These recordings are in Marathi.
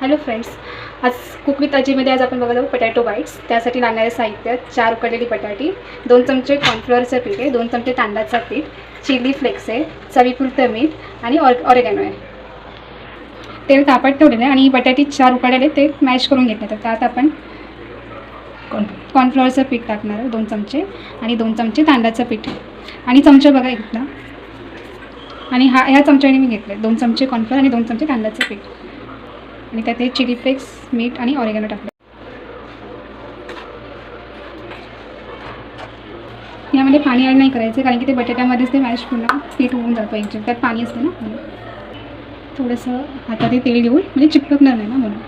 हॅलो फ्रेंड्स आज कुक विथ आज आपण बघायला पटॅटो बाईट्स त्यासाठी लागणारे साहित्य चार उकडलेली बटाटी दोन चमचे कॉर्नफ्लोअरचं पीठ आहे दोन चमचे तांदळाचं पीठ चिली फ्लेक्स आहे चवीपुरतं मीठ आणि ऑर ऑरेगॅनो आहे. तेल तापत ठेवलेलं आहे आणि बटाटी चार उकडलेले ते मॅश करून घेतले तर त्यात आपण कॉर्नफ्लोअरचं पीठ टाकणार दोन चमचे आणि दोन चमचे तांदळाचं पीठ आणि चमचा बघा घेतला आणि हा ह्या चमच्याने मी घेतले दोन चमचे कॉर्नफ्लोअर आणि दोन चमचे तांदळाचं पीठ. आणि त्यात हे चिली फ्लेक्स मीठ आणि ऑरेगॅनो टाकले. यामध्ये पाणी ॲड नाही करायचं कारण की ते बटाट्यामध्येच ते मॅश पूर्ण पीठ होऊन जातं एकजीव त्यात पाणी असते ना थोडंसं हातात ते तेल घेऊन म्हणजे चिपकणार नाही ना म्हणून.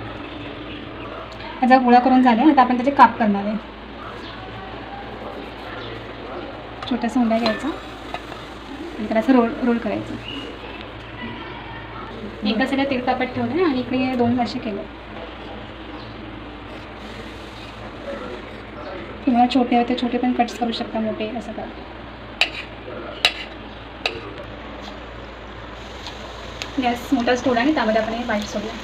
त्याचा गोळा करून झाला आता आपण त्याचे काप करणार आहे. छोटासा उंडा घ्यायचा. आणि त्याला असं रोल रोल करायचं. एका साईडला तेल तापत ठेवलं आणि इकडे दोन असे केले. तुम्हाला छोटे होते छोटे पण कट्स करू शकता मोठे असं का गॅस मोठाच ठेवला आणि त्यामध्ये आपण हे बाईट सोडूया.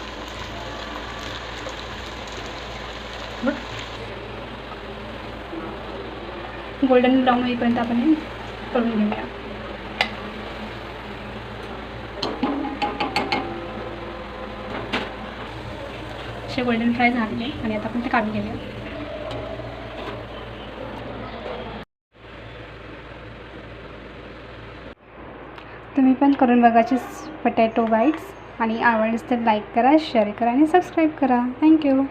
गोल्डन ब्राऊन होईपर्यंत आपण हे करून घेऊया. असे गोल्डन फ्राय झालेले आणि आता आपण ते काढून घेऊया. तुम्ही पण करून बघायचे पटॅटो बाईट्स आणि आवडलीस तर लाईक करा शेअर करा आणि सबस्क्राईब करा. थँक्यू